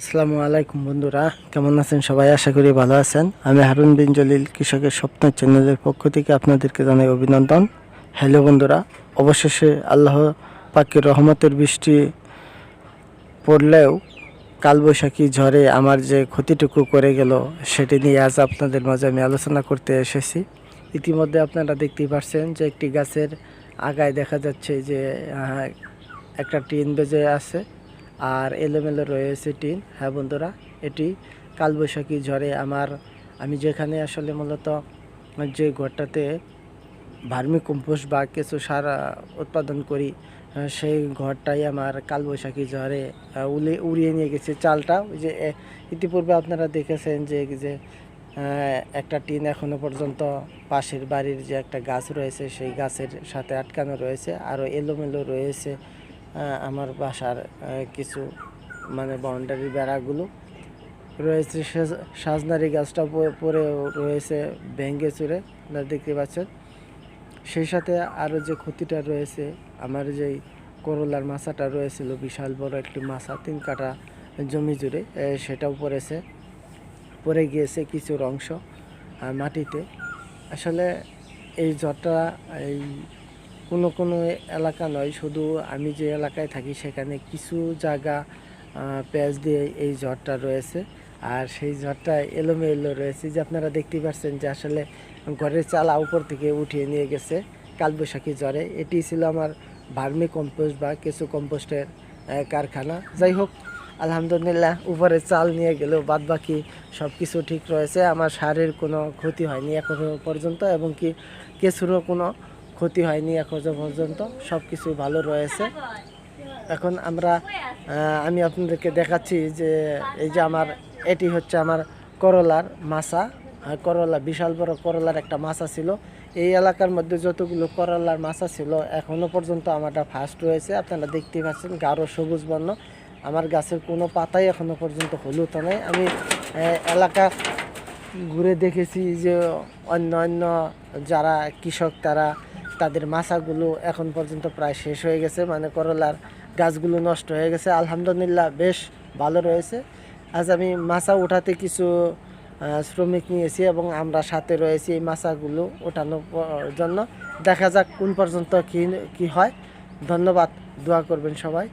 আসসালামু আলাইকুম বন্ধুরা, কেমন আছেন সবাই? আশা করি ভালো আছেন। আমি হারুন বিন জলিল, কৃষকের স্বপ্ন চ্যানেলের পক্ষ থেকে আপনাদেরকে জানাই অভিনন্দন। হ্যালো বন্ধুরা, অবশেষে আল্লাহ পাকের রহমতের বৃষ্টি পড়লেও কালবৈশাখী ঝড়ে আমার যে ক্ষতিটুকু করে গেল, সেটি নিয়ে আজ আপনাদের মাঝে আমি আলোচনা করতে এসেছি। ইতিমধ্যে আপনারা দেখতেই পারছেন যে একটি গাছের আগায় দেখা যাচ্ছে যে একটা টিন বেজে আছে। আর এলোমেলো রয়েছে টিন। হ্যাঁ বন্ধুরা, এটি কালবৈশাখী ঝড়ে আমার, আমি যেখানে আসলে মূলত যে ঘরটাতে ভার্মি কম্পোস্ট বা কিছু সার উৎপাদন করি সেই ঘরটাই আমার কালবৈশাখী ঝড়ে উলে, উড়িয়ে নিয়ে গেছে চালটা। ওই যে ইতিপূর্বে আপনারা দেখেছেন যে যে একটা টিন এখনও পর্যন্ত পাশের বাড়ির যে একটা গাছ রয়েছে, সেই গাছের সাথে আটকানো রয়েছে, আরও এলোমেলো রয়েছে। আমার বাসার কিছু মানে বাউন্ডারি বেড়াগুলো। রয়েছে সাজ- সাজনারি গাছটা পরে রয়েছে ভেঙ্গে চুরে আপনারা দেখতে পাচ্ছেন? সেই সাথে আরও যে ক্ষতিটা রয়েছে, আমার যেই করলার মাছাটা রয়েছিল, বিশাল বড় একটি মাছা, তিন কাটা জমি জুড়ে সেটাও পড়েছে। পড়ে গিয়েছে কিছুর অংশ মাটিতে। আসলে এই ঝড়টা, এই কোনো কোনো এলাকা নয়, শুধু আমি যে এলাকায় থাকি সেখানে কিছু জায়গা পেঁয়াজ দিয়ে এই ঝড়টা রয়েছে। আর সেই ঝড়টা এলোমেলো রয়েছে যে আপনারা দেখতেই পাচ্ছেন যে আসলে ঘরের চালা উপর থেকে উঠিয়ে নিয়ে গেছে কালবৈশাখী জ্বরে এটি ছিল আমার ভার্মি কম্পোস্ট বা কেঁচু কম্পোস্টের কারখানা। যাই হোক, আলহামদুলিল্লাহ উপরে চাল নিয়ে গেলেও বাদ বাকি সব কিছু ঠিক রয়েছে। আমার সারের কোনো ক্ষতি হয়নি এখনও পর্যন্ত এবং কি কেঁচুরও কোনো ক্ষতি হয়নি এখনও পর্যন্ত সব কিছু ভালো রয়েছে। এখন আমরা আমি আপনাদেরকে দেখাচ্ছি যে এই যে আমার, এটি হচ্ছে আমার করলার মাছা। করলা, বিশাল বড় করলার একটা মাছা ছিল। এই এলাকার মধ্যে যতগুলো করলার মাছা ছিল, এখনও পর্যন্ত আমারটা ফার্স্ট রয়েছে। আপনারা দেখতেই পাচ্ছেন গাঢ় সবুজ বর্ণ। আমার গাছের কোনো পাতাই এখনও পর্যন্ত হলুদ নেই। আমি এলাকা ঘুরে দেখেছি যে অন্য অন্য যারা কৃষক, তারা তাদের মাছাগুলো এখন পর্যন্ত প্রায় শেষ হয়ে গেছে মানে করলার গাছগুলো নষ্ট হয়ে গেছে। আলহামদুলিল্লাহ বেশ ভালো রয়েছে। আজ আমি মাছা ওঠাতে কিছু শ্রমিক নিয়েছি এবং আমরা সাথে রয়েছি এই মাছাগুলো ওঠানোর জন্য। দেখা যাক কোন পর্যন্ত কী কী হয়। ধন্যবাদ। দোয়া করবেন সবাই।